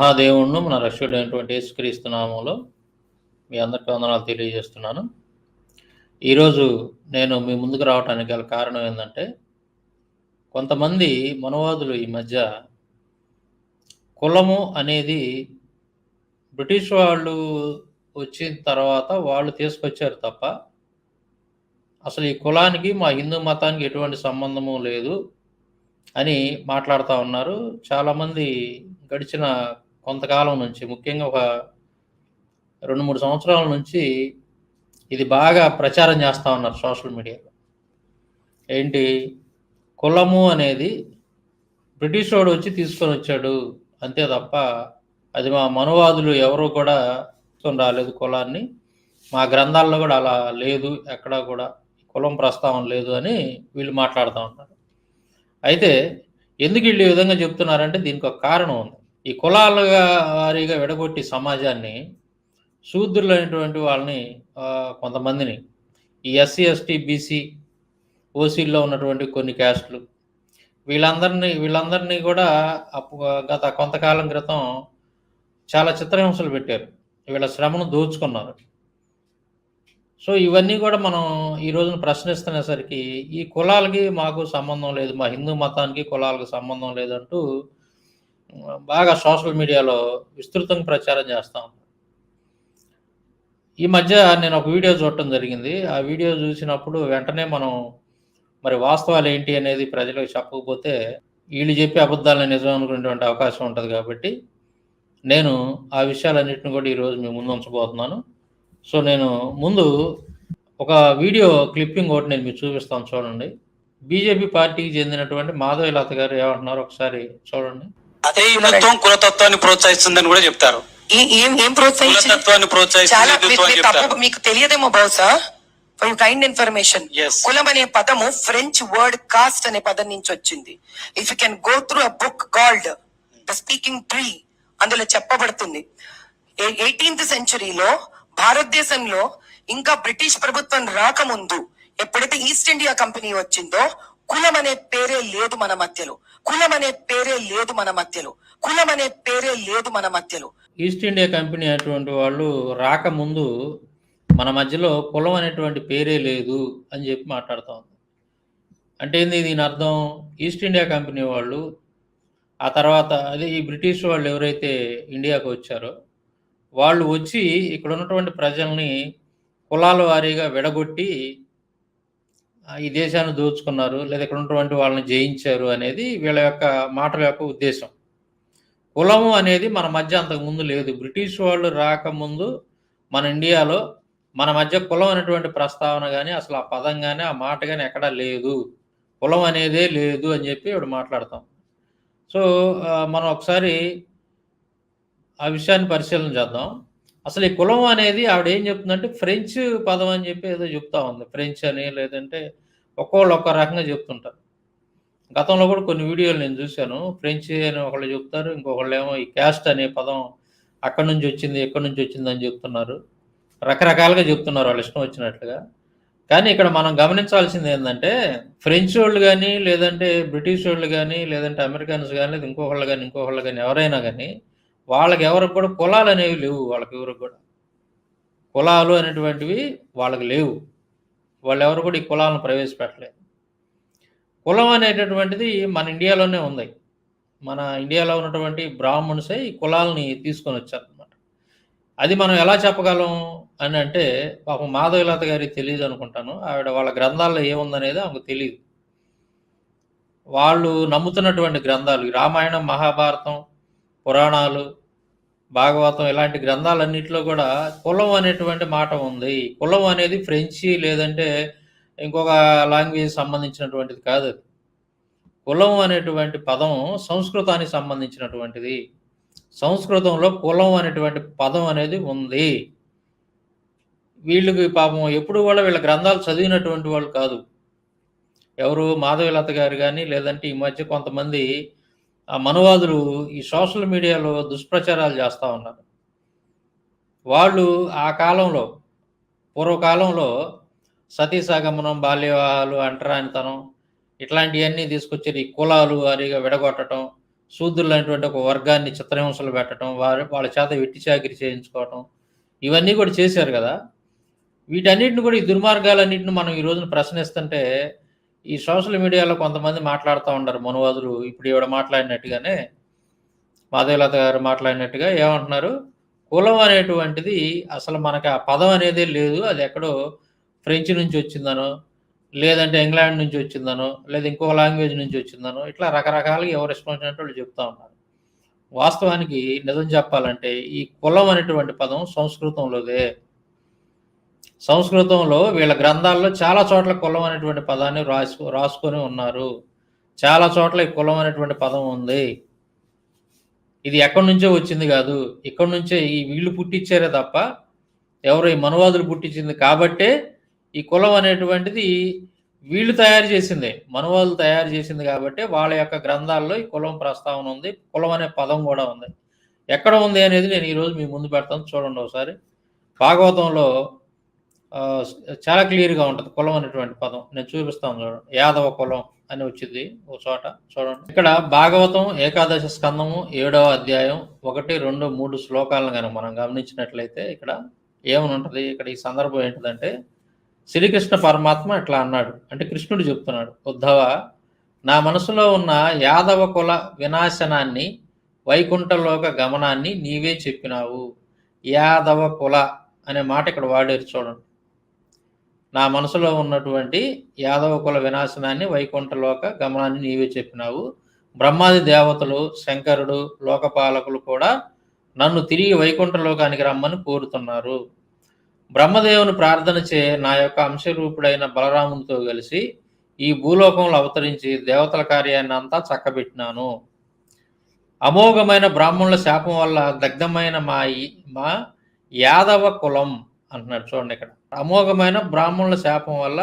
మహాదేవుణ్ణి మన రక్షుడైనటువంటి యేసుక్రీస్తు నామంలో మీ అందరికీ వందనాలు తెలియజేస్తున్నాను. ఈరోజు నేను మీ ముందుకు రావడానికి గల కారణం ఏంటంటే కొంతమంది మనవాదులు ఈ మధ్య కులము అనేది బ్రిటిష్ వాళ్ళు వచ్చిన తర్వాత వాళ్ళు తీసుకొచ్చారు తప్ప అసలు ఈ కులానికి మా హిందూ మతానికి ఎటువంటి సంబంధము లేదు అని మాట్లాడుతూ ఉన్నారు. చాలామంది గడిచిన కొంతకాలం నుంచి ముఖ్యంగా ఒక రెండు మూడు సంవత్సరాల నుంచి ఇది బాగా ప్రచారం చేస్తూ ఉన్నారు సోషల్ మీడియాలో. ఏంటి? కులము అనేది బ్రిటిష్ వాడు వచ్చి తీసుకొని వచ్చాడు. అంతే తప్ప అది మా మనువాదులు ఎవరు కూడా తీసుకొని రాలేదు కులాన్ని. మా గ్రంథాల్లో కూడా అలా లేదు ఎక్కడా కూడా కులం ప్రస్తావన లేదు అని వీళ్ళు మాట్లాడుతూ ఉంటారు అయితే ఎందుకు వీళ్ళు ఈ విధంగా చెప్తున్నారంటే దీనికి ఒక కారణం ఉంది. ఈ కులాల వారీగా విడగొట్టి సమాజాన్ని శూద్రులైనటువంటి వాళ్ళని కొంతమందిని ఈ ఎస్సీ ఎస్టీ బీసీ ఓసీల్లో ఉన్నటువంటి కొన్ని క్యాస్ట్లు వీళ్ళందరినీ వీళ్ళందరినీ కూడా అప్పు గత కొంతకాలం క్రితం చాలా చిత్రహింసలు పెట్టారు. వీళ్ళ శ్రమను దోచుకున్నారు. సో ఇవన్నీ కూడా మనం ఈ రోజున ప్రశ్నిస్తునేసరికి ఈ కులాలకి మాకు సంబంధం లేదు మా హిందూ మతానికి కులాలకు సంబంధం లేదంటూ బాగా సోషల్ మీడియాలో విస్తృతంగా ప్రచారం చేస్తూ. ఈ మధ్య నేను ఒక వీడియో చూడటం జరిగింది. ఆ వీడియో చూసినప్పుడు వెంటనే మనం మరి వాస్తవాలు ఏంటి అనేది ప్రజలకు చెప్పకపోతే వీళ్ళు చెప్పే అబద్ధాలను నిజం అనుకునేటువంటి అవకాశం ఉంటుంది కాబట్టి నేను ఆ విషయాలన్నింటిని కూడా ఈరోజు మీ ముందు ఉంచబోతున్నాను. సో నేను ముందు ఒక వీడియో క్లిప్పింగ్ ఒకటి నేను మీకు చూపిస్తాను చూడండి. బీజేపీ పార్టీకి చెందినటువంటి మాధవి లత గారు ఏమంటున్నారు? ఒకసారి చూడండి. అదే హిందుత్వం కులతత్వాన్ని ప్రోత్సహిస్తుందని కూడా చెప్తారు. ఏ- ప్రోత్సహిస్తుంది మీకు తెలియదేమో బహుశా? For kind information. కులం అనే పదము ఫ్రెంచ్ వర్డ్ కాస్ట్ అనే పదం నుంచి వచ్చింది. If you can go through a book called the speaking tree అందులో చెప్పబడుతుంది. ఎయిటీన్త్ సెంచరీలో భారతదేశంలో ఇంకా బ్రిటిష్ ప్రభుత్వం రాకముందు ఎప్పుడైతే ఈస్ట్ ఇండియా కంపెనీ వచ్చిందో కులం అనే పేరే లేదు మన మధ్యలో. కులం అనే పేరే లేదు మన మధ్యలో. కులం అనే పేరే లేదు మన మధ్యలో. ఈస్ట్ ఇండియా కంపెనీ అటువంటి వాళ్ళు రాకముందు మన మధ్యలో కులం అనేటువంటి పేరే లేదు అని చెప్పి మాట్లాడుతూ ఉంది అంటే ఏంది దీని అర్థం? ఈస్ట్ ఇండియా కంపెనీ వాళ్ళు ఆ తర్వాత అదే ఈ బ్రిటిష్ వాళ్ళు ఎవరైతే ఇండియాకు వచ్చారో వాళ్ళు వచ్చి ఇక్కడ ఉన్నటువంటి ప్రజల్ని కులాల వారీగా విడగొట్టి ఈ దేశాన్ని దోచుకున్నారు లేదా ఇక్కడ ఉన్నటువంటి వాళ్ళని జయించారు అనేది వీళ్ళ యొక్క మాటల యొక్క ఉద్దేశం. కులము అనేది మన మధ్య అంతకు ముందు లేదు. బ్రిటిష్ వాళ్ళు రాకముందు మన ఇండియాలో మన మధ్య కులం అనేటువంటి ప్రస్తావన కానీ అసలు ఆ పదం కానీ ఆ మాట కానీ ఎక్కడా లేదు. కులం అనేదే లేదు అని చెప్పి ఇప్పుడు మాట్లాడతాం. సో మనం ఒకసారి ఆ విషయాన్ని పరిశీలన చేద్దాం. అసలు ఈ కులం అనేది ఆవిడ ఏం చెప్తుందంటే ఫ్రెంచ్ పదం అని చెప్పి ఏదో చెప్తా ఉంది. ఫ్రెంచ్ అని లేదంటే ఒక్కోళ్ళు ఒక్కో రకంగా చెప్తుంటారు. గతంలో కూడా కొన్ని వీడియోలు నేను చూశాను. ఫ్రెంచ్ అని ఒకళ్ళు చెప్తారు ఇంకొకళ్ళు ఏమో ఈ క్యాస్ట్ అనే పదం అక్కడి నుంచి వచ్చింది ఎక్కడి నుంచి వచ్చింది అని చెప్తున్నారు. రకరకాలుగా చెప్తున్నారు వాళ్ళు ఇష్టం వచ్చినట్లుగా. కానీ ఇక్కడ మనం గమనించాల్సింది ఏంటంటే ఫ్రెంచ్ వాళ్ళు కానీ లేదంటే బ్రిటిష్ వాళ్ళు కానీ లేదంటే అమెరికన్స్ కానీ లేదా ఇంకొకళ్ళు కానీ ఇంకొకళ్ళు కానీ ఎవరైనా కానీ వాళ్ళకి ఎవరికి కూడా కులాలు అనేవి లేవు వాళ్ళకి ఎవరికి కూడా. కులాలు అనేటువంటివి వాళ్ళకి లేవు. వాళ్ళు ఎవరు కూడా ఈ కులాలను ప్రవేశపెట్టలేదు. కులం అనేటటువంటిది మన ఇండియాలోనే ఉంది. మన ఇండియాలో ఉన్నటువంటి బ్రాహ్మణ్సే ఈ కులాలని తీసుకొని వచ్చారనమాట అది మనం ఎలా చెప్పగలం అని అంటే పాపం మాధవీలత గారికి తెలియదు అనుకుంటాను. ఆవిడ వాళ్ళ గ్రంథాల్లో ఏముందనేది ఆమెకు తెలియదు. వాళ్ళు నమ్ముతున్నటువంటి గ్రంథాలు రామాయణం మహాభారతం పురాణాలు భాగవతం ఇలాంటి గ్రంథాలన్నింటిలో కూడా కులం అనేటువంటి మాట ఉంది. కులం అనేది ఫ్రెంచి లేదంటే ఇంకొక లాంగ్వేజ్ సంబంధించినటువంటిది కాదు కులం అనేటువంటి పదం సంస్కృతానికి సంబంధించినటువంటిది. సంస్కృతంలో కులం అనేటువంటి పదం అనేది ఉంది. వీళ్ళకి పాపం ఎప్పుడు కూడా వీళ్ళ గ్రంథాలు చదివినటువంటి వాళ్ళు కాదు. ఎవరు మాధవీలత గారు కానీ లేదంటే ఈ మధ్య కొంతమంది ఆ మనువాదులు ఈ సోషల్ మీడియాలో దుష్ప్రచారాలు చేస్తూ ఉన్నారు. వాళ్ళు ఆ కాలంలో పూర్వకాలంలో సతీ సగమనం బాల్య వివాహాలు అంటరానితనం ఇట్లాంటివన్నీ తీసుకొచ్చి ఈ కులాలు అరిగా విడగొట్టడం శూద్రులు అనేటువంటి ఒక వర్గాన్ని చిత్రహింసలు పెట్టడం వారి వాళ్ళ చేత వెట్టి చాకిరి చేయించుకోవటం ఇవన్నీ కూడా చేశారు కదా. వీటన్నిటిని కూడా ఈ దుర్మార్గాలన్నింటిని మనం ఈ రోజున ప్రశ్నిస్తుంటే ఈ సోషల్ మీడియాలో కొంతమంది మాట్లాడుతూ ఉంటారు మనువాదులు ఇప్పుడు ఈవిడ మాట్లాడినట్టుగానే మాధవలత గారు మాట్లాడినట్టుగా ఏమంటున్నారు? కులం అనేటువంటిది అసలు మనకి ఆ పదం అనేది లేదు. అది ఎక్కడో ఫ్రెంచ్ నుంచి వచ్చిందనో లేదంటే ఇంగ్లాండ్ నుంచి వచ్చిందనో లేదా ఇంకో లాంగ్వేజ్ నుంచి వచ్చిందనో ఇట్లా రకరకాలుగా ఎవరు ఇష్టం వచ్చినట్టు వాళ్ళు చెప్తా ఉన్నారు. వాస్తవానికి నిజం చెప్పాలంటే ఈ కులం అనేటువంటి పదం సంస్కృతంలోదే. సంస్కృతంలో వీళ్ళ గ్రంథాల్లో చాలా చోట్ల కులం అనేటువంటి పదాన్ని రాసు రాసుకొని ఉన్నారు. చాలా చోట్ల ఈ కులం అనేటువంటి పదం ఉంది. ఇది ఎక్కడి నుంచో వచ్చింది కాదు. ఇక్కడి నుంచే ఈ వీళ్ళు పుట్టించారే తప్ప ఎవరు ఈ మనువాదులు పుట్టించింది కాబట్టే ఈ కులం అనేటువంటిది వీళ్ళు తయారు చేసింది. మనువాదులు తయారు చేసింది కాబట్టి వాళ్ళ యొక్క గ్రంథాల్లో ఈ కులం ప్రస్తావన ఉంది. కులం అనే పదం కూడా ఉంది. ఎక్కడ ఉంది అనేది నేను ఈరోజు మీ ముందు పెడతాను. చూడండి ఒకసారి. భాగవతంలో చాలా క్లియర్గా ఉంటుంది. కులం అనేటువంటి పదం. నేను చూపిస్తాను చూడండి యాదవ కులం అని వచ్చింది ఒక చోట. చూడండి. ఇక్కడ భాగవతం ఏకాదశ స్కందము ఏడవ అధ్యాయం ఒకటి రెండు మూడు శ్లోకాలను కనుక మనం గమనించినట్లయితే ఇక్కడ ఏమని ఉంటుంది? ఇక్కడ ఈ సందర్భం ఏంటిదంటే శ్రీకృష్ణ పరమాత్మ ఇట్లా అన్నాడు. అంటే కృష్ణుడు చెప్తున్నాడు. ఉద్ధవ నా మనసులో ఉన్న యాదవ కుల వినాశనాన్ని వైకుంఠలోక గమనాన్ని నీవే చెప్పినావు. యాదవ కుల అనే మాట ఇక్కడ వాడారు చూడండి. నా మనసులో ఉన్నటువంటి యాదవ కుల వినాశనాన్ని వైకుంఠలోక గమనాన్ని నీవే చెప్పినావు. బ్రహ్మాది దేవతలు శంకరుడు లోకపాలకులు కూడా నన్ను తిరిగి వైకుంఠలోకానికి రమ్మని కోరుతున్నారు. బ్రహ్మదేవుని ప్రార్థన చే నా యొక్క అంశరూపుడైన బలరామునితో కలిసి ఈ భూలోకంలో అవతరించి దేవతల కార్యాన్ని అంతా చక్కబెట్టినాను. అమోఘమైన బ్రాహ్మణుల శాపం వల్ల దగ్ధమైన మా ఈ- మా యాదవ కులం అంటున్నాడు చూడండి ఇక్కడ. అమోఘమైన బ్రాహ్మణుల శాపం వల్ల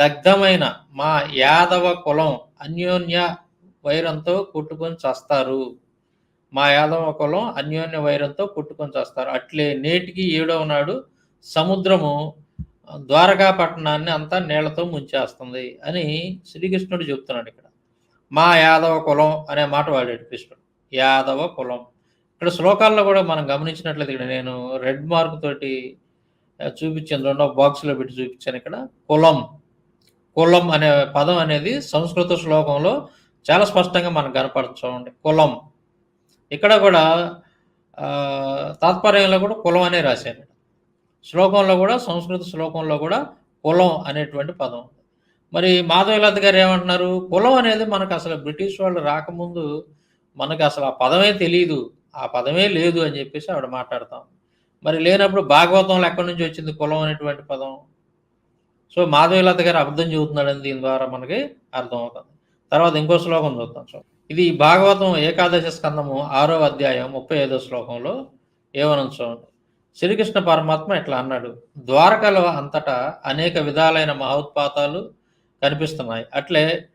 దగ్ధమైన మా యాదవ కులం అన్యోన్య వైరంతో కొట్టుకొని చస్తారు. మా యాదవ కులం అన్యోన్య వైరంతో కొట్టుకొని చస్తారు. అట్లే నేటికి ఏడవ నాడు సముద్రము ద్వారకా పట్టణాన్ని అంతా నీళ్ళతో ముంచేస్తుంది అని శ్రీకృష్ణుడు చెప్తున్నాడు ఇక్కడ. మా యాదవ కులం అనే మాట వాడాడు కృష్ణుడు. యాదవ కులం. ఇక్కడ శ్లోకాల్లో కూడా మనం గమనించినట్లయితే ఇక్కడ నేను రెడ్ మార్క్ తోటి చూపించాను రెండో బాక్స్లో పెట్టి చూపించాను ఇక్కడ. కులం. కులం అనే పదం అనేది సంస్కృత శ్లోకంలో చాలా స్పష్టంగా మనకు కనపరచండి కులం. ఇక్కడ కూడా తాత్పర్యంలో కూడా కులం అనే రాశాను శ్లోకంలో కూడా సంస్కృత శ్లోకంలో కూడా కులం అనేటువంటి పదం ఉంది. మరి మాధవీలాద్ గారు ఏమంటున్నారు? కులం అనేది మనకు అసలు బ్రిటిష్ వాళ్ళు రాకముందు మనకు అసలు ఆ పదమే తెలియదు ఆ పదమే లేదు అని చెప్పేసి ఆవిడ మాట్లాడతాం మరి లేనప్పుడు భాగవతంలో ఎక్కడి నుంచి వచ్చింది కులం అనేటువంటి పదం? సో మాధవీలత గారు అర్థం చెబుతున్నాడని దీని ద్వారా మనకి అర్థమవుతుంది. తర్వాత ఇంకో శ్లోకం చూద్దాం. సో ఇది భాగవతం ఏకాదశ స్కందము ఆరో అధ్యాయం ముప్పై ఐదో శ్లోకంలో ఏమనం చూడండి. శ్రీకృష్ణ పరమాత్మ ఇట్లా అన్నాడు ద్వారకలో అంతటా అనేక విధాలైన మహోత్పాతాలు కనిపిస్తున్నాయి. అట్లే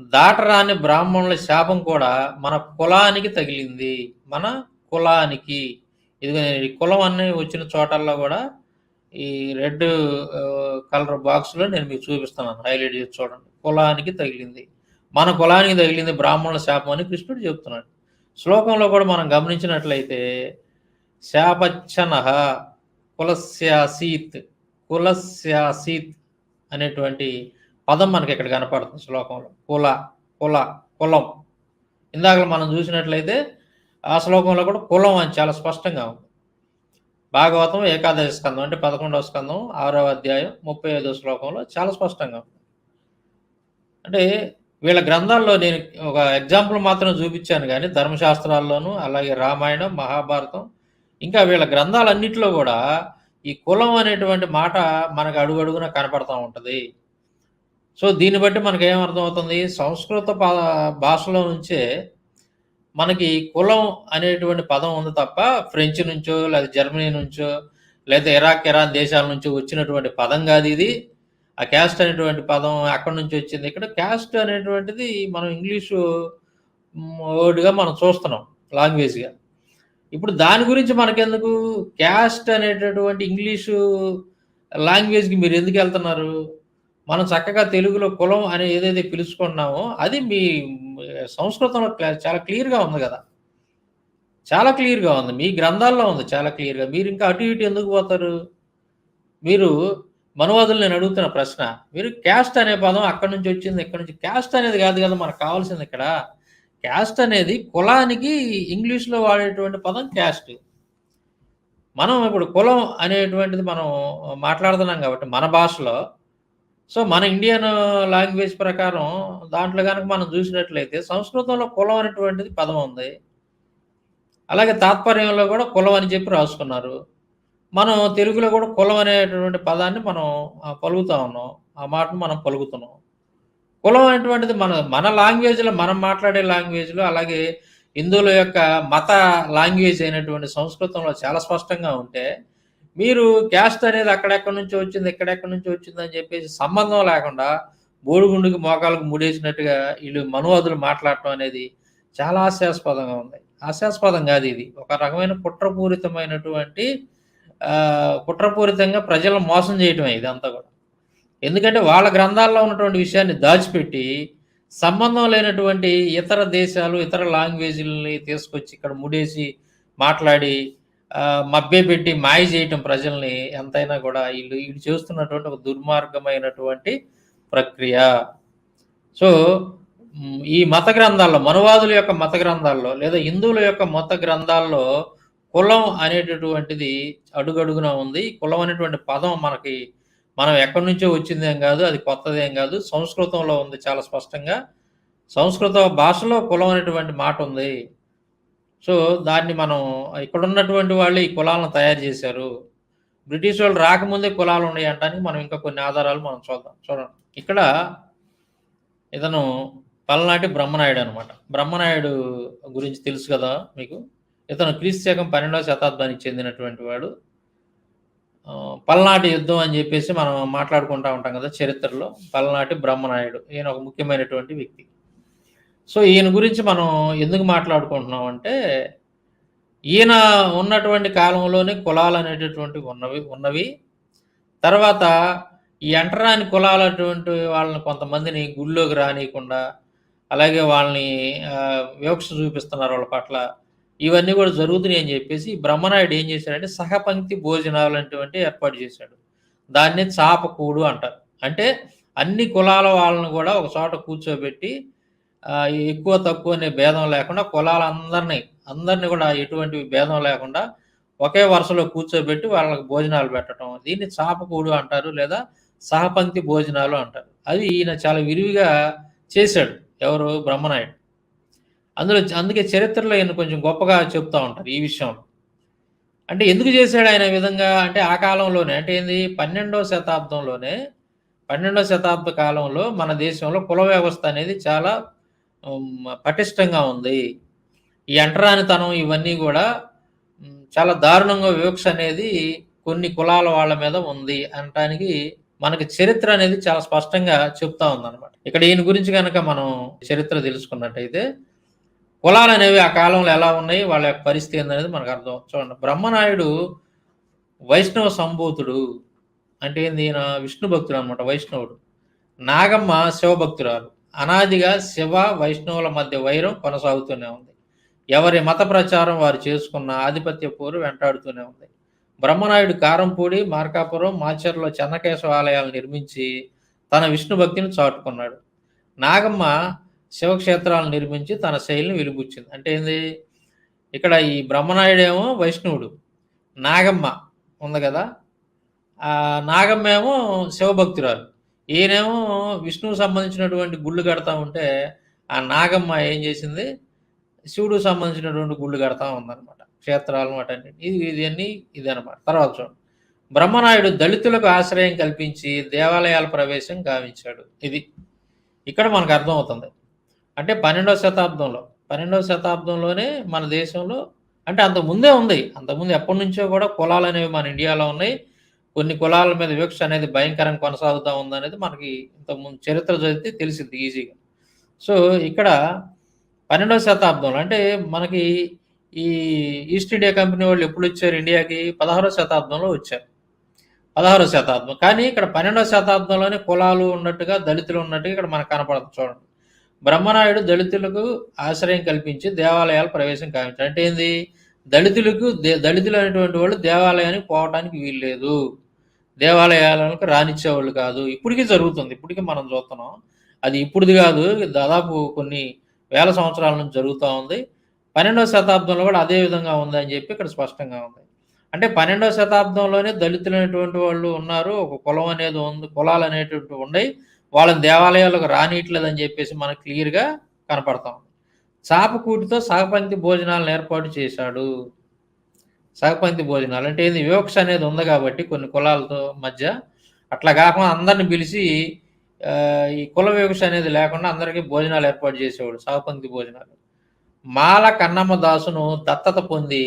దాటరాని బ్రాహ్మణుల శాపం కూడా మన కులానికి తగిలింది. మన కులానికి ఇది ఈ కులం అన్ని వచ్చిన చోటల్లో కూడా ఈ రెడ్ కలర్ బాక్స్లో నేను మీకు చూపిస్తున్నాను. హైలైట్ చేసి చూడండి. కులానికి తగిలింది. మన కులానికి తగిలింది బ్రాహ్మణుల శాపం అని కృష్ణుడు చెప్తున్నాడు శ్లోకంలో కూడా మనం గమనించినట్లయితే శాపచ్చన కులస్యాసీత్ కులస్యాసీత్ అనేటువంటి పదం మనకి ఇక్కడ కనపడుతుంది శ్లోకంలో. కుల కుల కులం. ఇందాక మనం చూసినట్లయితే ఆ శ్లోకంలో కూడా కులం అని చాలా స్పష్టంగా ఉంది. భాగవతం ఏకాదశి స్కందం అంటే పదకొండవ స్కందం ఆరవ అధ్యాయం ముప్పై ఐదో శ్లోకంలో చాలా స్పష్టంగా ఉంది. అంటే వీళ్ళ గ్రంథాల్లో నేను ఒక ఎగ్జాంపుల్ మాత్రం చూపించాను కానీ ధర్మశాస్త్రాల్లోనూ అలాగే రామాయణం మహాభారతం ఇంకా వీళ్ళ గ్రంథాలన్నింటిలో కూడా ఈ కులం అనేటువంటి మాట మనకు అడుగడుగున కనపడతా ఉంటుంది. సో దీన్ని బట్టి మనకు ఏం అర్థమవుతుంది? సంస్కృత పా- భాషలో నుంచే మనకి కులం అనేటువంటి పదం ఉంది తప్ప ఫ్రెంచ్ నుంచో లేదా జర్మనీ నుంచో లేదా ఇరాక్ ఇరాన్ దేశాల నుంచో వచ్చినటువంటి పదం కాదు ఇది. ఆ క్యాస్ట్ అనేటువంటి పదం అక్కడి నుంచి వచ్చింది? ఇక్కడ క్యాస్ట్ అనేటువంటిది మనం ఇంగ్లీషు వర్డ్గా మనం చూస్తున్నాం లాంగ్వేజ్గా ఇప్పుడు దాని గురించి మనకెందుకు? క్యాస్ట్ అనేటటువంటి ఇంగ్లీషు లాంగ్వేజ్కి మీరు ఎందుకు వెళ్తున్నారు? మనం చక్కగా తెలుగులో కులం అని ఏదైతే పిలుచుకుంటున్నామో అది మీ సంస్కృతంలో చాలా క్లియర్గా ఉంది కదా. చాలా క్లియర్గా ఉంది. మీ గ్రంథాల్లో ఉంది చాలా క్లియర్గా. మీరు ఇంకా అటు ఇటు ఎందుకు పోతారు? మీరు మనువాదులు నేను అడుగుతున్న ప్రశ్న మీరు క్యాస్ట్ అనే పదం అక్కడి నుంచి వచ్చింది ఇక్కడ నుంచి క్యాస్ట్ అనేది కాదు కదా మనకు కావాల్సింది ఇక్కడ. క్యాస్ట్ అనేది కులానికి ఇంగ్లీష్లో వాడేటువంటి పదం క్యాస్ట్. మనం ఇప్పుడు కులం అనేటువంటిది మనం మాట్లాడుతున్నాం కాబట్టి మన భాషలో సో మన ఇండియన్ లాంగ్వేజ్ ప్రకారం దాంట్లో కనుక మనం చూసినట్లయితే సంస్కృతంలో కులం అనేటువంటిది పదం ఉంది. అలాగే తాత్పర్యంలో కూడా కులం అని చెప్పి రాసుకున్నారు. మనం తెలుగులో కూడా కులం అనేటువంటి పదాన్ని మనం పలుకుతా ఉన్నాం. ఆ మాటను మనం పలుకుతున్నాం. కులం అనేటువంటిది మన మన లాంగ్వేజ్లో మనం మాట్లాడే లాంగ్వేజ్లో అలాగే హిందువుల యొక్క మత లాంగ్వేజ్ అయినటువంటి సంస్కృతంలో చాలా స్పష్టంగా ఉంటే మీరు క్యాస్ట్ అనేది అక్కడెక్కడి నుంచి వచ్చింది ఎక్కడెక్కడి నుంచి వచ్చింది అని చెప్పేసి సంబంధం లేకుండా బోడుగుండుకి మోకాలకు ముడేసినట్టుగా వీళ్ళు మనువాదులు మాట్లాడటం అనేది చాలా హాస్యాస్పదంగా ఉంది. హాస్యాస్పదం కాదు ఇది. ఒక రకమైన కుట్రపూరితమైనటువంటి కుట్రపూరితంగా ప్రజలను మోసం చేయటమే ఇదంతా కూడా. ఎందుకంటే వాళ్ళ గ్రంథాల్లో ఉన్నటువంటి విషయాన్ని దాచిపెట్టి సంబంధం లేనటువంటి ఇతర దేశాలు ఇతర లాంగ్వేజ్లని తీసుకొచ్చి ఇక్కడ ముడేసి మాట్లాడి మభ్యపెట్టి మాయ చేయటం ప్రజల్ని ఎంతైనా కూడా వీళ్ళు వీళ్ళు చేస్తున్నటువంటి ఒక దుర్మార్గమైనటువంటి ప్రక్రియ. సో ఈ మత గ్రంథాల్లో మనువాదుల యొక్క మత గ్రంథాల్లో లేదా హిందువుల యొక్క మత గ్రంథాల్లో కులం అనేటటువంటిది అడుగడుగున ఉంది. కులం అనేటువంటి పదం మనకి మనం ఎక్కడి నుంచో వచ్చిందేం కాదు అది కొత్తదేం కాదు. సంస్కృతంలో ఉంది చాలా స్పష్టంగా. సంస్కృత భాషలో కులం అనేటువంటి మాట ఉంది. సో దాన్ని మనం ఇక్కడ ఉన్నటువంటి వాళ్ళు ఈ కులాలను తయారు చేశారు. బ్రిటిష్ వాళ్ళు రాకముందే కులాలు ఉన్నాయి అంటానికి మనం ఇంకా కొన్ని ఆధారాలు మనం చూద్దాం. చూడండి. ఇక్కడ ఇతను పల్నాటి బ్రహ్మనాయుడు అనమాట బ్రహ్మనాయుడు గురించి తెలుసు కదా మీకు? ఇతను క్రీస్తు శకం పన్నెండవ శతాబ్దానికి చెందినటువంటి వాడు. పల్నాటి యుద్ధం అని చెప్పేసి మనం మాట్లాడుకుంటా ఉంటాం కదా చరిత్రలో. పల్నాటి బ్రహ్మనాయుడు. ఈయన ఒక ముఖ్యమైనటువంటి వ్యక్తి. సో ఈయన గురించి మనం ఎందుకు మాట్లాడుకుంటున్నాం అంటే ఈయన ఉన్నటువంటి కాలంలోనే కులాలు అనేటటువంటివి ఉన్నవి ఉన్నవి. తర్వాత ఈ ఎంటరాని కులాలు అటువంటి వాళ్ళని కొంతమందిని గుళ్ళోకి రానియకుండా అలాగే వాళ్ళని వివక్ష చూపిస్తున్నారు వాళ్ళ పట్ల. ఇవన్నీ కూడా జరుగుతున్నాయి అని చెప్పేసి బ్రహ్మనాయుడు ఏం చేశాడంటే సహపంక్తి భోజనాలు అటువంటి ఏర్పాటు చేశాడు. దాన్ని చాపకూడు అంటారు. అంటే అన్ని కులాల వాళ్ళని కూడా ఒక చోట కూర్చోబెట్టి ఎక్కువ తక్కువ అనే భేదం లేకుండా కులాలందరినీ అందరినీ కూడా ఎటువంటి భేదం లేకుండా ఒకే వరుసలో కూర్చోబెట్టి వాళ్ళకి భోజనాలు పెట్టడం దీన్ని చాపకూడు అంటారు లేదా సహపంక్తి భోజనాలు అంటారు. అది ఈయన చాలా విరివిగా చేశాడు ఎవరు? బ్రహ్మనాయుడు. అందులో అందుకే చరిత్రలో ఈయన కొంచెం గొప్పగా చెప్తా ఉంటారు ఈ విషయంలో. అంటే ఎందుకు చేశాడు ఆయన విధంగా? అంటే ఆ కాలంలోనే అంటే ఏంది? పన్నెండవ శతాబ్దంలోనే పన్నెండవ శతాబ్ద కాలంలో మన దేశంలో కుల వ్యవస్థ అనేది చాలా పటిష్టంగా ఉంది. ఈ అంటరానితనం ఇవన్నీ కూడా చాలా దారుణంగా వివక్ష అనేది కొన్ని కులాల వాళ్ళ మీద ఉంది అనటానికి మనకి చరిత్ర అనేది చాలా స్పష్టంగా చెప్తా ఉందన్నమాట. ఇక్కడ ఈయన గురించి కనుక మనం చరిత్ర తెలుసుకున్నట్టయితే కులాలు అనేవి ఆ కాలంలో ఎలా ఉన్నాయి వాళ్ళ యొక్క పరిస్థితి ఏందనేది మనకు అర్థం చూడండి బ్రహ్మనాయుడు వైష్ణవ సంభూతుడు అంటే ఏంది ఈయన విష్ణు భక్తుడు అనమాట వైష్ణవుడు. నాగమ్మ శివభక్తురాలు. అనాదిగా శివ వైష్ణవుల మధ్య వైరం కొనసాగుతూనే ఉంది. ఎవరి మత ప్రచారం వారు చేసుకున్న ఆధిపత్య పోరు వెంటాడుతూనే ఉంది. బ్రహ్మనాయుడు కారంపూడి మార్కాపురం మాచర్లో చెన్నకేశవ ఆలయాలు నిర్మించి తన విష్ణు భక్తిని చాటుకున్నాడు. నాగమ్మ శివక్షేత్రాలను నిర్మించి తన శైలిని వెలుగుచ్చింది అంటే ఏంది? ఇక్కడ ఈ బ్రహ్మనాయుడు ఏమో వైష్ణవుడు నాగమ్మ ఉంది కదా? నాగమ్మ ఏమో శివభక్తురాలు. ఈయనేమో విష్ణువు సంబంధించినటువంటి గుళ్ళు కడతా ఉంటే ఆ నాగమ్మ ఏం చేసింది? శివుడు సంబంధించినటువంటి గుళ్ళు కడతా ఉందన్నమాట. క్షేత్రాలు వాటన్ని ఇది ఇదన్నీ ఇది అనమాట తర్వాత చూడండి. బ్రహ్మనాయుడు దళితులకు ఆశ్రయం కల్పించి దేవాలయాల ప్రవేశం గావించాడు. ఇది ఇక్కడ మనకు అర్థమవుతుంది. అంటే పన్నెండవ శతాబ్దంలో పన్నెండవ శతాబ్దంలోనే మన దేశంలో అంటే అంత ముందే ఉంది. అంతకుముందు ఎప్పటి నుంచో కూడా కులాలు అనేవి మన ఇండియాలో ఉన్నాయి. కొన్ని కులాల మీద వివక్ష అనేది భయంకరంగా కొనసాగుతూ ఉందనేది మనకి ఇంతకుముందు చరిత్ర చదివితే తెలిసింది ఈజీగా. సో ఇక్కడ పన్నెండవ శతాబ్దంలో అంటే మనకి ఈ ఈస్ట్ ఇండియా కంపెనీ వాళ్ళు ఎప్పుడు వచ్చారు? ఇండియాకి పదహారవ శతాబ్దంలో వచ్చారు. పదహారో శతాబ్దం. కానీ ఇక్కడ పన్నెండవ శతాబ్దంలోనే కులాలు ఉన్నట్టుగా దళితులు ఉన్నట్టుగా ఇక్కడ మనకు కనపడుతుంది చూడండి. బ్రహ్మనాయుడు దళితులకు ఆశ్రయం కల్పించి దేవాలయాలు ప్రవేశం కావించాడు. అంటే ఏంది? దళితులకు దే- దళితులు అనేటువంటి వాళ్ళు దేవాలయానికి పోవడానికి వీల్లేదు. దేవాలయాలకు రానిచ్చేవాళ్ళు కాదు. ఇప్పటికీ జరుగుతుంది. ఇప్పటికీ మనం చూస్తున్నాం. అది ఇప్పుడుది కాదు. దాదాపు కొన్ని వేల సంవత్సరాల నుంచి జరుగుతూ ఉంది. పన్నెండవ శతాబ్దంలో కూడా అదే విధంగా ఉంది అని చెప్పి ఇక్కడ స్పష్టంగా ఉంది. అంటే పన్నెండవ శతాబ్దంలోనే దళితులు అనేటువంటి వాళ్ళు ఉన్నారు. ఒక కులం అనేది ఉంది. కులాలు అనేటువంటి ఉన్నాయి వాళ్ళని దేవాలయాలకు రానియట్లేదని చెప్పేసి మనకు క్లియర్గా కనపడతాం చాపకూటితో సహపంక్తి భోజనాలను ఏర్పాటు చేశాడు. సహపంక్తి భోజనాలు అంటే ఏంది? వివక్ష అనేది ఉంది కాబట్టి కొన్ని కులాలతో మధ్య అట్లా కాకుండా అందరిని పిలిచి ఈ కుల వివక్ష అనేది లేకుండా అందరికీ భోజనాలు ఏర్పాటు చేసేవాడు సహపంక్తి భోజనాలు. మాల కన్నమ్మ దాసును దత్తత పొంది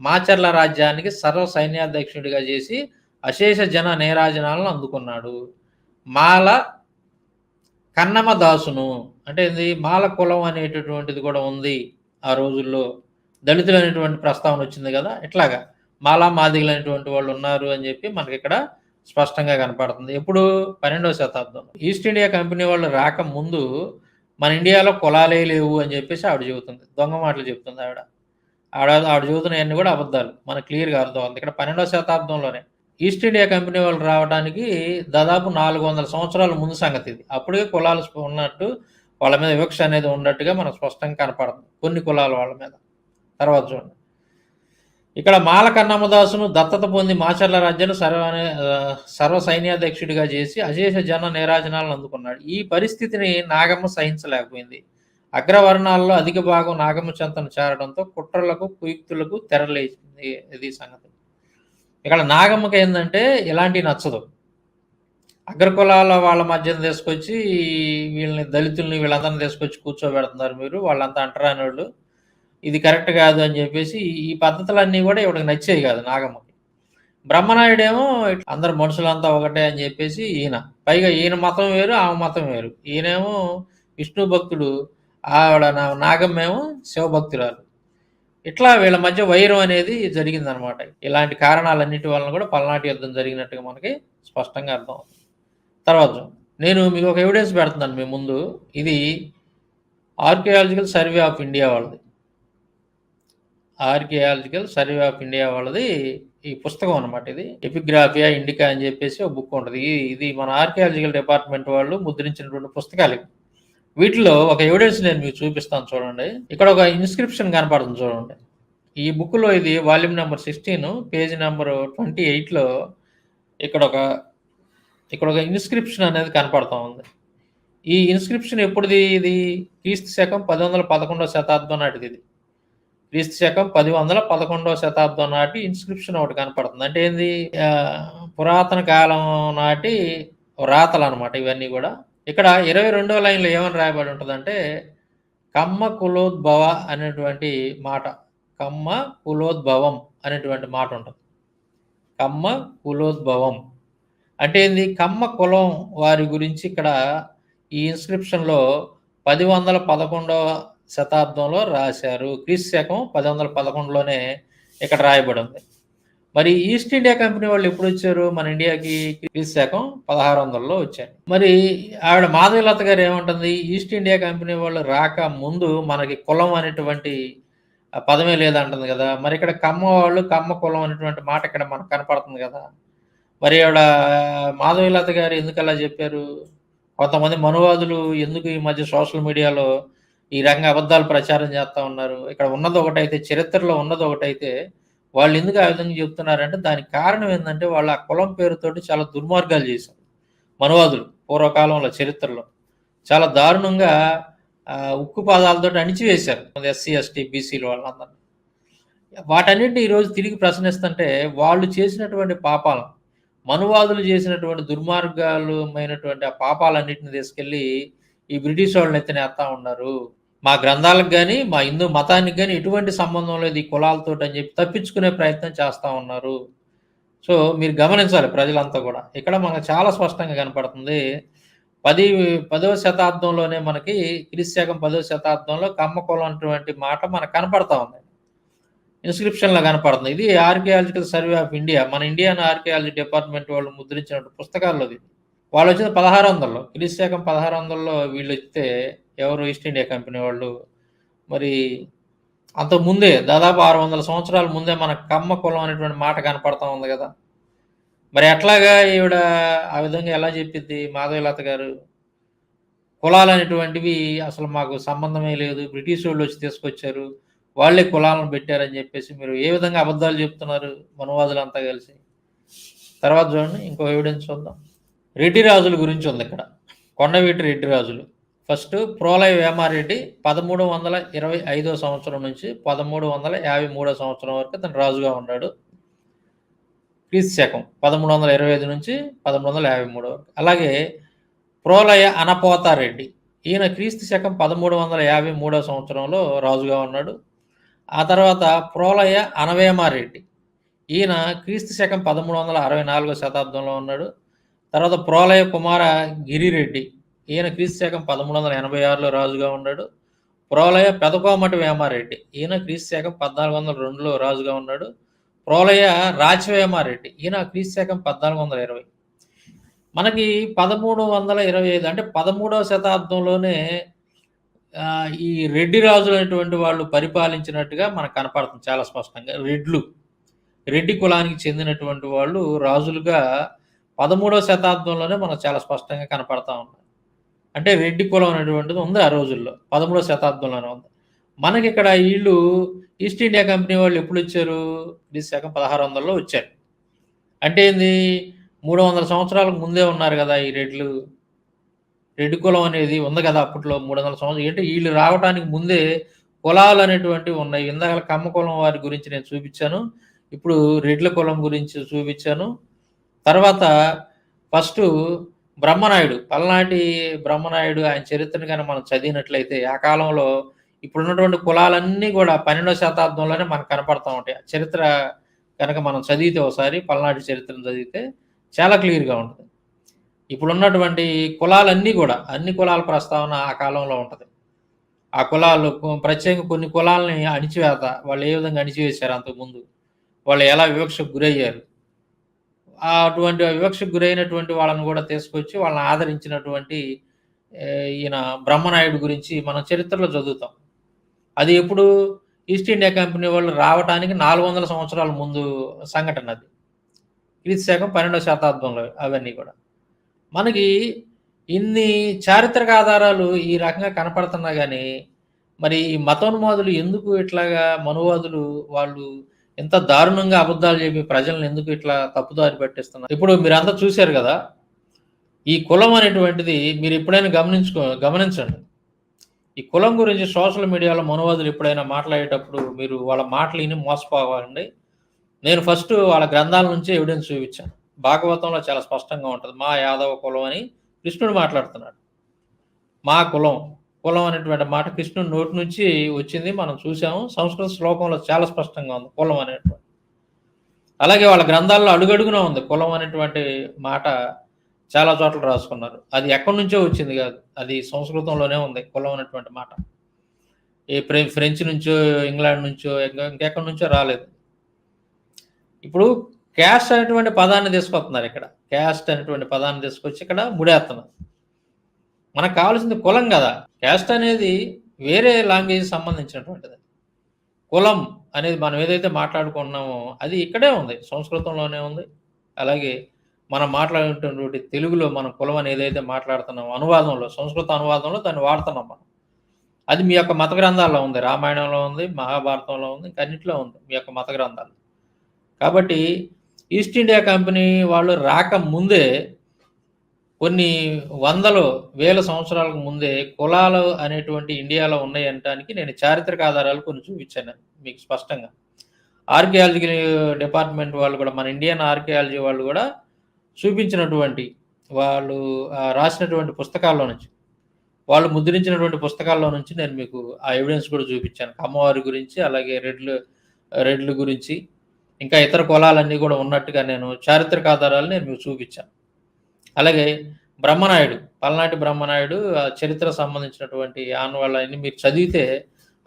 మాచర్ల రాజ్యానికి సర్వ సైన్యాధ్యక్షుడిగా చేసి అశేష జన నేరాజనాలను అందుకున్నాడు. మాల కన్నమ దాసును అంటే ఏంది? మాల కులం అనేటటువంటిది కూడా ఉంది ఆ రోజుల్లో. దళితులు అనేటువంటి ప్రస్తావన వచ్చింది కదా ఇట్లాగా మాలా మాదిగలు అనేటువంటి వాళ్ళు ఉన్నారు అని చెప్పి మనకి ఇక్కడ స్పష్టంగా కనపడుతుంది. ఎప్పుడు పన్నెండవ శతాబ్దం. ఈస్ట్ ఇండియా కంపెనీ వాళ్ళు రాక ముందు మన ఇండియాలో కులాలే లేవు అని చెప్పేసి ఆవిడ చెబుతుంది. దొంగ మాటలు చెబుతుంది ఆవిడ. ఆవిడ ఆవిడ చెబుతున్నాయన్నీ కూడా అబద్ధాలు. మనకు క్లియర్గా అర్థమవుతుంది ఇక్కడ పన్నెండవ శతాబ్దంలోనే ఈస్ట్ ఇండియా కంపెనీ వాళ్ళు రావడానికి దాదాపు నాలుగు వందల సంవత్సరాల ముందు సంగతి ఇది. అప్పుడే కులాలు ఉన్నట్టు వాళ్ళ మీద వివక్ష అనేది ఉన్నట్టుగా మనకు స్పష్టంగా కనపడుతుంది. కొన్ని కులాల వాళ్ళ మీద. తర్వాత చూడండి. ఇక్కడ మాల కన్నమ్మదాసును దత్తత పొంది మాచర్ల రాజ్యను సర్వ సర్వ సైన్యాధ్యక్షుడిగా చేసి అశేష జన నిరాజనాలను అందుకున్నాడు. ఈ పరిస్థితిని నాగమ్మ సహించలేకపోయింది. అగ్రవర్ణాల్లో అధిక భాగం నాగమ్మ చెంతను చేరడంతో కుట్రలకు కుయుక్తులకు తెరలేచింది ఇది సంగతి. ఇక్కడ నాగమ్మకి ఏంటంటే ఇలాంటివి నచ్చదు. అగ్రకులాల వాళ్ళ మధ్యన తీసుకొచ్చి వీళ్ళని దళితుల్ని వీళ్ళందరిని తీసుకొచ్చి కూర్చోబెడుతున్నారు మీరు. వాళ్ళంతా అంటరాని వాళ్ళు ఇది కరెక్ట్ కాదు అని చెప్పేసి ఈ- పద్ధతులన్నీ కూడా ఇవిడికి నచ్చేవి కాదు నాగమ్మకి. బ్రహ్మనాయుడేమో అందరు మనుషులంతా ఒకటే అని చెప్పేసి ఈయన. పైగా ఈయన మతం వేరు ఆమె మతం వేరు. ఈయనేమో విష్ణు భక్తుడు ఆవిడ నా- నాగమ్మేమో శివభక్తురాలు. ఇట్లా వీళ్ళ మధ్య వైరం అనేది జరిగిందనమాట. ఇలాంటి కారణాలన్నిటి వలన కూడా పల్నాటి యుద్ధం జరిగినట్టుగా మనకి స్పష్టంగా అర్థం అవుతుంది. తర్వాత నేను మీకు ఒక ఎవిడెన్స్ పెడుతున్నాను మీ ముందు. ఇది ఆర్కియాలజికల్ సర్వే ఆఫ్ ఇండియా వాళ్ళది. ఆర్కియాలజికల్ సర్వే ఆఫ్ ఇండియా వాళ్ళది ఈ పుస్తకం అనమాట ఇది. ఎపిగ్రాఫియా ఇండికా అని చెప్పేసి ఒక బుక్ ఉంటుంది. ఇది మన ఆర్కియాలజికల్ డిపార్ట్మెంట్ వాళ్ళు ముద్రించినటువంటి పుస్తకాలు వీటిలో ఒక ఎవిడెన్స్ నేను మీకు చూపిస్తాను చూడండి. ఇక్కడ ఒక ఇన్స్క్రిప్షన్ కనపడుతుంది చూడండి. ఈ బుక్లో ఇది volume number sixteen page number twenty ఎయిట్లో ఇక్కడ ఒక ఇక్కడ ఒక ఇన్స్క్రిప్షన్ అనేది కనపడుతూ ఉంది. ఈ ఇన్స్క్రిప్షన్ ఎప్పుడుది ఇది? క్రీస్తు శకం పది వందల పదకొండవ శతాబ్దం నాటిది ఇది. క్రీస్తు శకం పది వందల పదకొండవ శతాబ్దం నాటి ఇన్స్క్రిప్షన్ ఒకటి కనపడుతుంది. అంటే ఏంది? పురాతన కాలం నాటి రాతలు అనమాట ఇవన్నీ కూడా. ఇక్కడ ఇరవై రెండవ లైన్లో ఏమని రాయబడి ఉంటుందంటే కమ్మ కులోద్భవ అనేటువంటి మాట కమ్మ కులోద్భవం అనేటువంటి మాట ఉంటుంది. కమ్మ కులోద్భవం. అంటే ఏంది? కమ్మ కులం వారి గురించి ఇక్కడ ఈ ఇన్స్క్రిప్షన్లో పది వందల పదకొండవ శతాబ్దంలో రాశారు. క్రీస్తు శకం పది వందల పదకొండులోనే ఇక్కడ రాయబడి ఉంది మరి ఈస్ట్ ఇండియా కంపెనీ వాళ్ళు ఎప్పుడు వచ్చారు? మన ఇండియాకి క్రీస్తు శకం పదహారు వందలలో వచ్చారు మరి ఆవిడ మాధవీలత గారు ఏమంటుంది? ఈస్ట్ ఇండియా కంపెనీ వాళ్ళు రాక ముందు మనకి కులం అనేటువంటి పదమే లేదంటుంది కదా. మరి ఇక్కడ కమ్మ వాళ్ళు కమ్మ కులం అనేటువంటి మాట ఇక్కడ మనకు కనపడుతుంది కదా. మరి ఆవిడ మాధవీలత గారు ఎందుకు అలా చెప్పారు? కొంతమంది మనువాదులు ఎందుకు ఈ మధ్య సోషల్ మీడియాలో ఈ రకంగా అబద్ధాలు ప్రచారం చేస్తా ఉన్నారు. ఇక్కడ ఉన్నది ఒకటైతే చరిత్రలో ఉన్నది ఒకటైతే వాళ్ళు ఎందుకు ఆ విధంగా చెప్తున్నారంటే దానికి కారణం ఏంటంటే వాళ్ళు ఆ కులం పేరుతోటి చాలా దుర్మార్గాలు చేశారు. మనువాదులు పూర్వకాలంలో చరిత్రలో. చాలా దారుణంగా ఉక్కు పాదాలతో అణిచివేశారు. ఎస్సీ ఎస్టీ బీసీలు వాళ్ళందరినీ. వాటన్నింటినీ ఈరోజు తిరిగి ప్రశ్నిస్తుంటే వాళ్ళు చేసినటువంటి పాపాలను మనువాదులు చేసినటువంటి దుర్మార్గాలమైనటువంటి ఆ పాపాలన్నింటిని తీసుకెళ్ళి ఈ బ్రిటిష్ వాళ్ళని ఎత్తినేస్తా ఉన్నారు. మా గ్రంథాలకు కానీ మా హిందూ మతానికి కానీ ఎటువంటి సంబంధం లేదు ఈ కులాలతో అని చెప్పి తప్పించుకునే ప్రయత్నం చేస్తూ ఉన్నారు సో మీరు గమనించాలి ప్రజలంతా కూడా ఇక్కడ మనకు చాలా స్పష్టంగా కనపడుతుంది పది పదవ శతాబ్దంలోనే మనకి క్రీస్తు పదవ శతాబ్దంలో కమ్మకులం అటువంటి మాట మనకు కనపడతా ఉంది ఇన్స్క్రిప్షన్‌లో కనపడుతుంది. ఇది ఆర్కియాలజికల్ సర్వే ఆఫ్ ఇండియా. మన ఇండియన్ ఆర్కియాలజీ డిపార్ట్‌మెంట్ వాళ్ళు ముద్రించిన పుస్తకాల్లో ఇది. వాళ్ళొచ్చింది 1600లో. క్రీస్తు శకం 1600లో వీళ్ళొస్తే ఎవరు ఈస్ట్ ఇండియా కంపెనీ వాళ్ళు. మరి అంతకుముందే ముందే దాదాపు 600 సంవత్సరాల ముందే మన కమ్మ కులం అనేటువంటి మాట కనపడతా ఉంది కదా మరి ఎట్లాగా ఈవిడ ఆ విధంగా ఎలా చెప్పిద్ది మాధవీలత గారు? కులాలనేటువంటివి అసలు మాకు సంబంధమే లేదు. బ్రిటిష్ వాళ్ళు వచ్చి తీసుకొచ్చారు. వాళ్ళే కులాలను పెట్టారని చెప్పేసి మీరు ఏ విధంగా అబద్ధాలు చెప్తున్నారు మనువాదులంతా కలిసి? తర్వాత చూడండి ఇంకో ఎవిడెన్స్ చూద్దాం. రెడ్డి రాజుల గురించి ఉంది ఇక్కడ కొండవీటి రెడ్డి రాజులు. ఫస్ట్ ప్రోలయ వేమారెడ్డి 1325 సంవత్సరం నుంచి 1353 సంవత్సరం వరకు అతను రాజుగా ఉన్నాడు. క్రీస్తు శకం 1325 నుంచి 1353 వరకు. అలాగే ప్రోలయ అనపోతారెడ్డి. ఈయన క్రీస్తు శకం 1353 సంవత్సరంలో రాజుగా ఉన్నాడు. ఆ తర్వాత ప్రోలయ అనవేమారెడ్డి. ఈయన క్రీస్తు శకం 1364 శతాబ్దంలో ఉన్నాడు. తర్వాత ప్రోలయ కుమార గిరిరెడ్డి. ఈయన క్రీస్తు శకం 1386లో రాజుగా ఉన్నాడు. ప్రోలయ పెదకోమటి వేమారెడ్డి. ఈయన క్రీస్తు శకం 1402లో రాజుగా ఉన్నాడు. ప్రోలయ రాచవేమారెడ్డి. ఈయన క్రీస్తు శకం 1420. మనకి 1325 అంటే 13వ శతాబ్దంలోనే ఈ రెడ్డి రాజులైనటువంటి వాళ్ళు పరిపాలించినట్టుగా మనకు కనపడుతుంది చాలా స్పష్టంగా. రెడ్లు. రెడ్డి కులానికి చెందినటువంటి వాళ్ళు రాజులుగా 13వ శతాబ్దంలోనే మనకు చాలా స్పష్టంగా కనపడతా ఉన్నారు. అంటే రెడ్డి కులం అనేటువంటిది ఉంది ఆ రోజుల్లో. 13వ శతాబ్దంలోనే ఉంది. మనకి ఇక్కడ వీళ్ళు ఈస్ట్ ఇండియా కంపెనీ వాళ్ళు ఎప్పుడొచ్చారు? క్రీస్తు శకం 1600లో వచ్చారు. అంటే ఏంది? 300 సంవత్సరాలకు ముందే ఉన్నారు కదా ఈ రెడ్లు. రెడ్డి కులం అనేది ఉంది కదా అప్పట్లో 300 సంవత్సరాలు అంటే వీళ్ళు రావటానికి ముందే కులాలు అనేటువంటివి ఉన్నాయి. ఇందాక కమ్మ కులం వారి గురించి నేను చూపించాను ఇప్పుడు రెడ్ల కులం గురించి చూపించాను తర్వాత ఫస్టు బ్రహ్మనాయుడు. పల్నాటి బ్రహ్మనాయుడు ఆయన చరిత్రను గాని మనం చదివినట్లయితే ఆ కాలంలో ఇప్పుడున్నటువంటి కులాలన్నీ కూడా పన్నెండవ శతాబ్దంలోనే మనకు కనపడతా ఉంటాయి. చరిత్ర కనుక మనం చదివితే ఒకసారి పల్నాటి చరిత్రను చదివితే చాలా క్లియర్‌గా ఉంటుంది ఇప్పుడున్నటువంటి కులాలన్నీ కూడా అన్ని కులాల ప్రస్తావన ఆ కాలంలో ఉంటుంది ఆ కులాలు ప్రత్యేకంగా కొన్ని కులాలని అణిచివేత. వాళ్ళు ఏ విధంగా అణిచివేశారు అంతకుముందు. వాళ్ళు ఎలా వివక్షకు గురయ్యారు. అటువంటి వివక్షకు గురైనటువంటి వాళ్ళని కూడా తీసుకొచ్చి వాళ్ళని ఆదరించినటువంటి ఈయన బ్రహ్మనాయుడు గురించి మనం చరిత్రలో చదువుతాం. అది ఎప్పుడు? ఈస్ట్ ఇండియా కంపెనీ వాళ్ళు రావటానికి 400 సంవత్సరాల ముందు సంఘటన అది. క్రీస్తు శాఖం పన్నెండవ శతాబ్దంలో అవన్నీ కూడా మనకి ఇన్ని చారిత్రక ఆధారాలు ఈ రకంగా కనపడుతున్నా కానీ మరి ఈ మతోన్మాదులు ఎందుకు ఇట్లాగా మనువాదులు వాళ్ళు ఇంత దారుణంగా అబద్ధాలు చెప్పి ప్రజల్ని ఎందుకు ఇట్లా తప్పుదారి పట్టిస్తున్నారు? ఇప్పుడు మీరంతా చూశారు కదా ఈ కులం అనేటువంటిది మీరు ఎప్పుడైనా గమనించుకో గమనించండి. ఈ కులం గురించి సోషల్ మీడియాలో మనువాదులు ఎప్పుడైనా మాట్లాడేటప్పుడు మీరు వాళ్ళ మాటలు మోసపోవాలండి నేను ఫస్ట్ వాళ్ళ గ్రంథాల నుంచే ఎవిడెన్స్ చూపించాను భాగవతంలో చాలా స్పష్టంగా ఉంటుంది మా యాదవ కులం అని కృష్ణుడు మాట్లాడుతున్నాడు. మా కులం. కులం అనేటువంటి మాట కృష్ణుడి నోటి నుంచి వచ్చింది మనం చూసాము. సంస్కృత శ్లోకంలో చాలా స్పష్టంగా ఉంది కులం అనేటువంటి అలాగే వాళ్ళ గ్రంథాల్లో అడుగడుగునా ఉంది. కులం అనేటువంటి మాట చాలా చోట్ల రాసుకున్నారు. అది ఎక్కడి నుంచో వచ్చింది కాదు అది సంస్కృతంలోనే ఉంది కులం అనేటువంటి మాట. ఏ ఫ్రె ఫ్రెంచ్ నుంచో, ఇంగ్లాండ్ నుంచో ఇంకా ఇంకెక్కడి నుంచో రాలేదు. ఇప్పుడు క్యాస్ట్ అనేటువంటి పదాన్ని తీసుకొస్తున్నారు ఇక్కడ. క్యాస్ట్ అనేటువంటి పదాన్ని తీసుకొచ్చి ఇక్కడ ముడేస్తున్నారు. మనకు కావాల్సింది కులం కదా క్యాస్ట్ అనేది వేరే లాంగ్వేజ్‌కి సంబంధించినటువంటిది. కులం అనేది మనం ఏదైతే మాట్లాడుకుంటున్నామో అది ఇక్కడే ఉంది. సంస్కృతంలోనే ఉంది. అలాగే మనం మాట్లాడేటటువంటి తెలుగులో మనం కులం అని ఏదైతే మాట్లాడుతున్నాం అనువాదంలో సంస్కృత అనువాదంలో దాన్ని వాడుతున్నాం మనం. అది మీ యొక్క మత గ్రంథాల్లో ఉంది. రామాయణంలో ఉంది, మహాభారతంలో ఉంది. ఇంక ఉంది. మీ యొక్క మత గ్రంథాలు కాబట్టి ఈస్ట్ ఇండియా కంపెనీ వాళ్ళు రాకముందే కొన్ని వందలు, వేల సంవత్సరాలకు ముందే కులాలు అనేటువంటి ఇండియాలో ఉన్నాయనటానికి నేను చారిత్రక ఆధారాలు కొన్ని చూపించాను మీకు స్పష్టంగా. ఆర్కియాలజికల్ డిపార్ట్‌మెంట్ వాళ్ళు కూడా మన ఇండియన్ ఆర్కియాలజీ వాళ్ళు కూడా చూపించినటువంటి వాళ్ళు రాసినటువంటి పుస్తకాల్లో నుంచి, వాళ్ళు ముద్రించినటువంటి పుస్తకాల్లో నుంచి నేను మీకు ఆ ఎవిడెన్స్ కూడా చూపించాను అమ్మవారి గురించి, అలాగే రెడ్లు రెడ్లు గురించి, ఇంకా ఇతర కులాలన్నీ కూడా ఉన్నట్టుగా నేను చారిత్రక ఆధారాలు నేను మీకు చూపించాను అలాగే బ్రహ్మనాయుడు, పల్నాటి బ్రహ్మనాయుడు చరిత్ర చరిత్రకు సంబంధించినటువంటి ఆనవాళ్ళని మీరు చదివితే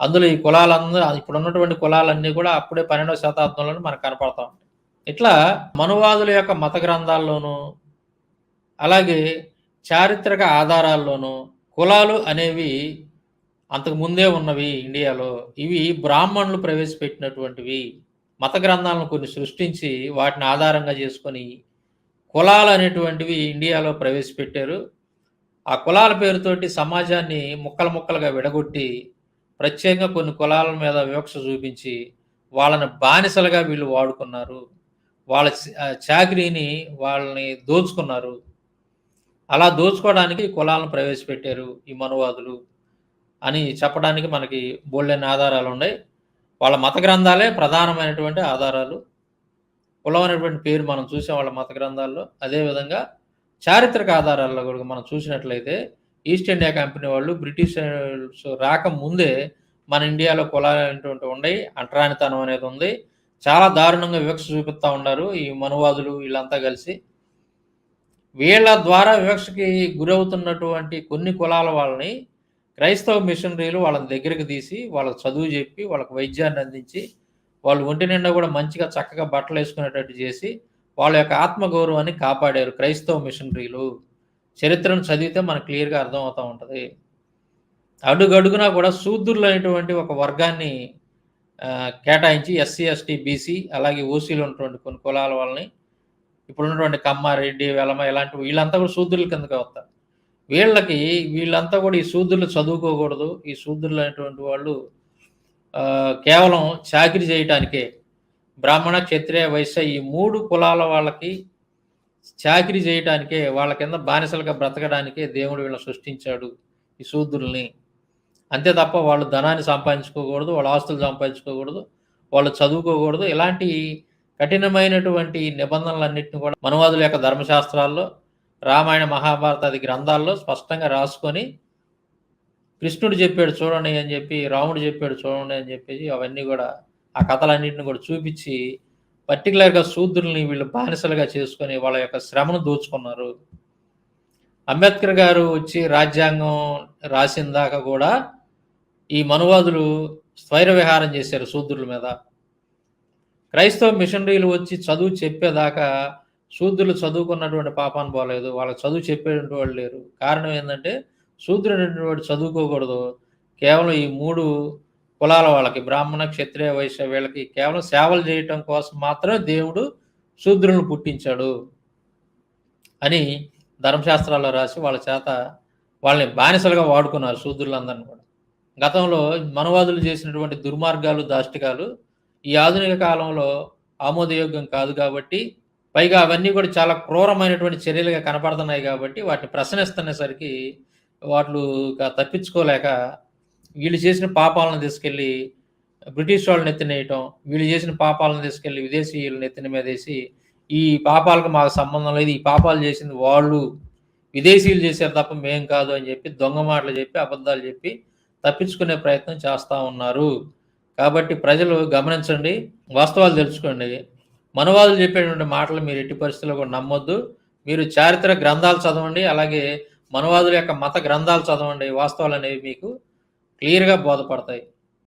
అందులో ఈ కులాలందరూ ఇప్పుడు ఉన్నటువంటి కులాలన్నీ కూడా అప్పుడే పన్నెండవ శతాబ్దంలోనే మనకు కనపడతా ఉంటాయి. ఇట్లా మనువాదుల యొక్క మత గ్రంథాల్లోనూ అలాగే చారిత్రక ఆధారాల్లోనూ కులాలు అనేవి అంతకు ముందే ఉన్నవి ఇండియాలో. ఇవి బ్రాహ్మణులు ప్రవేశపెట్టినటువంటివి. మత గ్రంథాలను కొన్ని సృష్టించి వాటిని ఆధారంగా చేసుకొని కులాలు అనేటువంటివి ఇండియాలో ప్రవేశపెట్టారు. ఆ కులాల పేరుతోటి సమాజాన్ని ముక్కలు ముక్కలుగా విడగొట్టి ప్రత్యేకంగా కొన్ని కులాల మీద వివక్ష చూపించి వాళ్ళని బానిసలుగా వీళ్ళు వాడుకున్నారు. వాళ్ళ చాకరీని వాళ్ళని దోచుకున్నారు. అలా దోచుకోవడానికి కులాలను ప్రవేశపెట్టారు ఈ మనువాదులు అని చెప్పడానికి మనకి బోల్డెన్ ఆధారాలు ఉన్నాయి వాళ్ళ మత గ్రంథాలే ప్రధానమైనటువంటి ఆధారాలు. కులం అనేటువంటి పేరు మనం చూసాం వాళ్ళ మత గ్రంథాల్లో అదేవిధంగా చారిత్రక ఆధారాల్లో కూడా మనం చూసినట్లయితే ఈస్ట్ ఇండియా కంపెనీ వాళ్ళు బ్రిటిష్ రాక ముందే మన ఇండియాలో కులాలు అనేటువంటి ఉన్నాయి అంటరానితనం అనేది ఉంది. చాలా దారుణంగా వివక్ష చూపిస్తూ ఉన్నారు ఈ మనువాదులు వీళ్ళంతా కలిసి. వీళ్ళ ద్వారా వివక్షకి గురవుతున్నటువంటి కొన్ని కులాల వాళ్ళని క్రైస్తవ మిషనరీలు వాళ్ళని దగ్గరికి తీసి వాళ్ళకి చదువు చెప్పి వాళ్ళకి వైద్యాన్ని అందించి వాళ్ళు ఒంటి నిండా కూడా మంచిగా చక్కగా బట్టలు వేసుకునేటట్టు చేసి వాళ్ళ యొక్క ఆత్మగౌరవాన్ని కాపాడారు క్రైస్తవ మిషనరీలు. చరిత్రను చదివితే మనకు క్లియర్గా అర్థమవుతూ ఉంటుంది. అడుగడుగునా కూడా శూద్రులు అనేటువంటి ఒక వర్గాన్ని కేటాయించి ఎస్సీ ఎస్టీ బీసీ అలాగే ఓసీలు ఉన్నటువంటి కొన్ని కులాల వాళ్ళని ఇప్పుడు ఉన్నటువంటి కమ్మ వెలమ ఇలాంటి వీళ్ళంతా కూడా శూద్రుల కిందకి వస్తారు. వీళ్ళకి వీళ్ళంతా కూడా ఈ శూద్రులు చదువుకోకూడదు. ఈ శూద్రులు అనేటువంటి వాళ్ళు కేవలం చాకిరి చేయటానికే బ్రాహ్మణ క్షత్రియ వైశ్య ఈ మూడు కులాల వాళ్ళకి చాకిరి చేయటానికే వాళ్ళ కింద బానిసలుగా బ్రతకడానికే దేవుడు వీళ్ళని సృష్టించాడు ఈ శూద్రుల్ని. అంతే తప్ప వాళ్ళు ధనాన్ని సంపాదించుకోకూడదు వాళ్ళ ఆస్తులు సంపాదించుకోకూడదు వాళ్ళు చదువుకోకూడదు. ఇలాంటి కఠినమైనటువంటి నిబంధనలన్నింటినీ కూడా మనువాదుల యొక్క ధర్మశాస్త్రాల్లో రామాయణ మహాభారతాది గ్రంథాల్లో స్పష్టంగా రాసుకొని కృష్ణుడు చెప్పాడు చూడండి అని చెప్పి రాముడు చెప్పాడు చూడండి అని చెప్పేసి అవన్నీ కూడా ఆ కథలన్నింటిని కూడా చూపించి పర్టికులర్గా శూద్రుల్ని వీళ్ళు బానిసలుగా చేసుకొని వాళ్ళ యొక్క శ్రమను దోచుకున్నారు. అంబేద్కర్ గారు వచ్చి రాజ్యాంగం రాసిన దాకా కూడా ఈ మనువాదులు స్వైర విహారం చేశారు శూద్రుల మీద. క్రైస్తవ మిషనరీలు వచ్చి చదువు చెప్పేదాకా శూద్రులు చదువుకున్నటువంటి పాపాన్ని పోలేదు వాళ్ళకి చదువు చెప్పేటువంటి వాళ్ళు లేరు. కారణం ఏంటంటే శూద్రుడు వాడు చదువుకోకూడదు. కేవలం ఈ మూడు కులాల వాళ్ళకి బ్రాహ్మణ క్షత్రియ వైశ్య వీళ్ళకి కేవలం సేవలు చేయటం కోసం మాత్రమే దేవుడు శూద్రులను పుట్టించాడు అని ధర్మశాస్త్రాల్లో రాసి వాళ్ళ చేత వాళ్ళని బానిసలుగా వాడుకున్నారు శూద్రులందరిని కూడా. గతంలో మనవాదులు చేసినటువంటి దుర్మార్గాలు దాష్టికాలు ఈ ఆధునిక కాలంలో ఆమోదయోగ్యం కాదు కాబట్టి పైగా అవన్నీ కూడా చాలా క్రూరమైనటువంటి చర్యలుగా కనపడుతున్నాయి కాబట్టి వాటిని ప్రశ్నిస్తున్నసరికి వాళ్ళు తప్పించుకోలేక వీళ్ళు చేసిన పాపాలను తీసుకెళ్ళి బ్రిటిష్ వాళ్ళని ఎత్తినేయటం వీళ్ళు చేసిన పాపాలను తీసుకెళ్ళి విదేశీయులను ఎత్తిన మీద వేసి ఈ పాపాలకు మాకు సంబంధం లేదు ఈ పాపాలు చేసింది వాళ్ళు. విదేశీయులు చేశారు తప్ప మేం కాదు అని చెప్పి దొంగ మాటలు చెప్పి అబద్ధాలు చెప్పి తప్పించుకునే ప్రయత్నం చేస్తూ ఉన్నారు. కాబట్టి ప్రజలు గమనించండి వాస్తవాలు తెలుసుకోండి. మనవాదులు చెప్పేటువంటి మాటలు మీరు ఎట్టి పరిస్థితుల్లో కూడా నమ్మొద్దు. మీరు చారిత్రక గ్రంథాలు చదవండి అలాగే మనవాదుల యొక్క మత గ్రంథాలు చదవండి వాస్తవాలు అనేవి మీకు క్లియర్గా బోధపడతాయి.